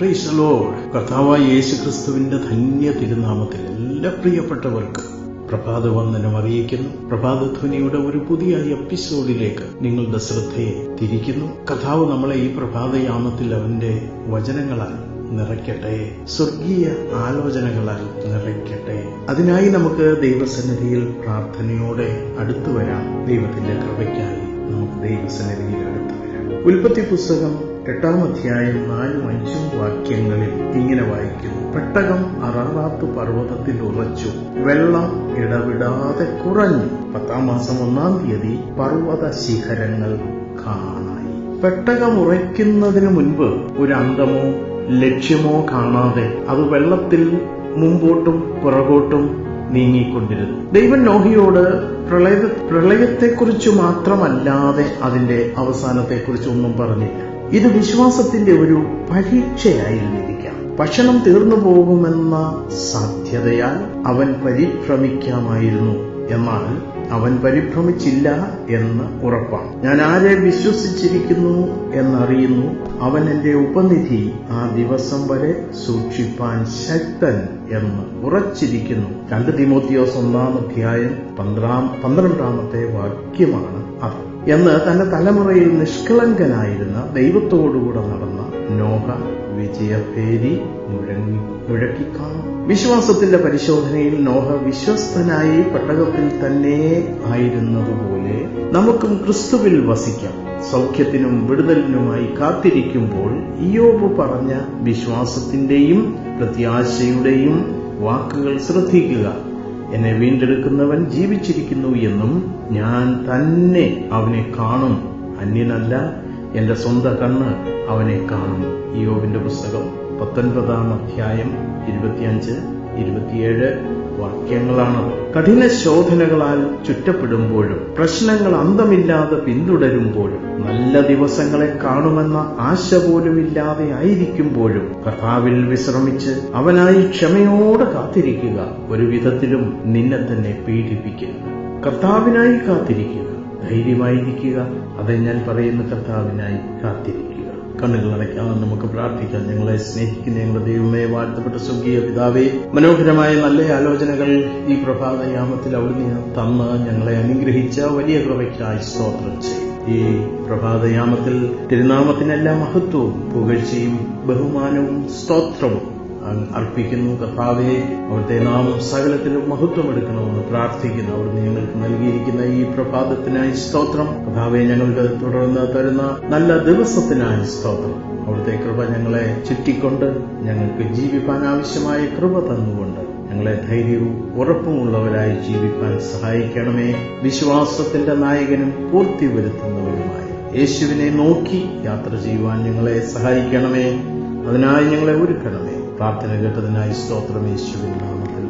Price load കർത്താവായ യേശു ക്രിസ്തുവിന്റെ ധന്യ തിരുനാമത്തിൽ എല്ലാ പ്രിയപ്പെട്ടവർക്കും പ്രഭാത വന്ദനം അറിയിക്കുന്നു. പ്രഭാതധ്വനിയുടെ ഒരു പുതിയ എപ്പിസോഡിലേക്ക് നിങ്ങളുടെ ശ്രദ്ധയെ തിരിക്കുന്നു. കഥാവ് നമ്മളെ ഈ പ്രഭാതയാമത്തിൽ അവന്റെ വചനങ്ങളാൽ നിറയ്ക്കട്ടെ. സ്വർഗീയ ആലോചനകളാൽ നിറയ്ക്കട്ടെ. അതിനായി നമുക്ക് ദൈവസന്നിധിയിൽ പ്രാർത്ഥനയോടെ അടുത്തു വരാം. ദൈവത്തിന്റെ കൃപയ്ക്കായി നമുക്ക് ദൈവസന്നിധിയിൽ അടുത്തു വരാം. ഉൽപ്പത്തി പുസ്തകം എട്ടാം അധ്യായം നാലും അഞ്ചും വാക്യങ്ങളിൽ ഇങ്ങനെ വായിക്കുന്നു. പെട്ടകം അറാറാത്ത് പർവതത്തിൽ ഉറച്ചു വെള്ളം ഇടവിടാതെ കുറഞ്ഞു. പത്താം മാസം ഒന്നാം തീയതി പർവത ശിഖരങ്ങൾ കാണായി. പെട്ടകം ഉറയ്ക്കുന്നതിന് മുൻപ് ഒരു അന്തമോ ലക്ഷ്യമോ കാണാതെ അത് വെള്ളത്തിൽ മുമ്പോട്ടും പുറകോട്ടും നീങ്ങിക്കൊണ്ടിരുന്നു. ദൈവൻ നോഹിയോട് പ്രളയ പ്രളയത്തെക്കുറിച്ച് മാത്രമല്ലാതെ അതിന്റെ അവസാനത്തെക്കുറിച്ച് ഒന്നും പറഞ്ഞില്ല. ഇത് വിശ്വാസത്തിന്റെ ഒരു പരീക്ഷയായിരുന്നിരിക്കാം ഭക്ഷണം തീർന്നു പോകുമെന്ന സാധ്യതയാൽ അവൻ പരിഭ്രമിക്കാമായിരുന്നു. എന്നാൽ അവൻ പരിഭ്രമിച്ചില്ല എന്ന് ഉറപ്പാണ്. ഞാൻ ആരെ വിശ്വസിച്ചിരിക്കുന്നു എന്നറിയുന്നു. അവൻ എന്റെ ഉപനിധി ആ ദിവസം വരെ സൂക്ഷിപ്പാൻ ശക്തൻ എന്ന് ഉറച്ചിരിക്കുന്നു. രണ്ട് തിമോത്തിയോസ് ഒന്നാം അധ്യായം പന്ത്രണ്ടാം പന്ത്രണ്ടാമത്തെ വാക്യമാണ് അത്. എന്ന് തന്റെ തലമുറയിൽ നിഷ്കളങ്കനായിരുന്ന ദൈവത്തോടുകൂടെ നടന്ന നോഹ വിജയഭേരി മുഴങ്ങി മുഴക്കിക്കാണും. വിശ്വാസത്തിന്റെ പരിശോധനയിൽ നോഹ വിശ്വസ്തനായി പെട്ടകത്തിൽ തന്നെ ആയിരുന്നതുപോലെ നമുക്കും ക്രിസ്തുവിൽ വസിക്കാം. സൗഖ്യത്തിനും വിടുതലിനുമായി കാത്തിരിക്കുമ്പോൾ ഇയോബ് പറഞ്ഞ വിശ്വാസത്തിന്റെയും പ്രത്യാശയുടെയും വാക്കുകൾ ശ്രദ്ധിക്കുക. എന്നെ വീണ്ടെടുക്കുന്നവൻ ജീവിച്ചിരിക്കുന്നു എന്നും ഞാൻ തന്നെ അവനെ കാണും. അന്യനല്ല എന്റെ സ്വന്തം കണ്ണ് അവനെ കാണും ഇയോബിന്റെ പുസ്തകം പത്തൊൻപതാം അധ്യായം ഇരുപത്തിയഞ്ച് ഇരുപത്തിയേഴ് വാക്യങ്ങളാണ് കഠിന ശോധനകളാൽ ചുറ്റപ്പെടുമ്പോഴും പ്രശ്നങ്ങൾ അന്തമില്ലാതെ പിന്തുടരുമ്പോഴും നല്ല ദിവസങ്ങളെ കാണുമെന്ന ആശ പോലുമില്ലാതെ ആയിരിക്കുമ്പോഴും കർത്താവിൽ വിശ്രമിച്ച് അവനായി ക്ഷമയോടെ കാത്തിരിക്കുക ഒരു വിധത്തിലും നിന്നെ തന്നെ പീഡിപ്പിക്കുക കർത്താവിനായി കാത്തിരിക്കുക. ധൈര്യമായിരിക്കുക. അതെ ഞാൻ പറയുന്ന കർത്താവിനായി കാത്തിരിക്കുക. കണ്ണുകൾ അടയ്ക്കാതെ നമുക്ക് പ്രാർത്ഥിക്കാം. ഞങ്ങളെ സ്നേഹിക്കുന്ന ഞങ്ങളുടെ ദൈവമേ വാഴ്ത്തപ്പെട്ട സ്വർഗീയ പിതാവേ മനോഹരമായ നല്ല ആലോചനകൾ ഈ പ്രഭാതയാമത്തിൽ അവിടുന്ന് തന്ന് ഞങ്ങളെ അനുഗ്രഹിച്ച വലിയ കൃപയ്ക്കായി സ്തോത്രം ചെയ്യും. ഈ പ്രഭാതയാമത്തിൽ തിരുനാമത്തിനെല്ലാം മഹത്വവും പുകഴ്ചയും ബഹുമാനവും സ്തോത്രവും അർപ്പിക്കുന്നു. കർത്താവെ അവിടുത്തെ നാമം സകലത്തിനും മഹത്വം എടുക്കണമെന്ന് പ്രാർത്ഥിക്കുന്നു. അവിടുന്ന് ഞങ്ങൾക്ക് നൽകിയിരിക്കുന്ന ഈ പ്രഭാതത്തിനായി സ്തോത്രം. കർത്താവെ ഞങ്ങൾക്ക് തുടർന്ന് തരുന്ന നല്ല ദിവസത്തിനായി സ്തോത്രം. അവിടുത്തെ കൃപ ഞങ്ങളെ ചുറ്റിക്കൊണ്ട് ഞങ്ങൾക്ക് ജീവിപ്പാൻ ആവശ്യമായ കൃപ തന്നുകൊണ്ട് ഞങ്ങളെ ധൈര്യവും ഉറപ്പുമുള്ളവരായി ജീവിക്കാൻ സഹായിക്കണമേ. വിശ്വാസത്തിന്റെ നായകനും പൂർത്തി വരുത്തുന്നവരുമായി യേശുവിനെ നോക്കി യാത്ര ചെയ്യുവാൻ ഞങ്ങളെ സഹായിക്കണമേ. അതിനായി ഞങ്ങളെ ഒരുക്കണമേ. പ്രാർത്ഥന കേട്ടതിനായി സ്തോത്രം യേശുവിൻ നാമത്തിൽ.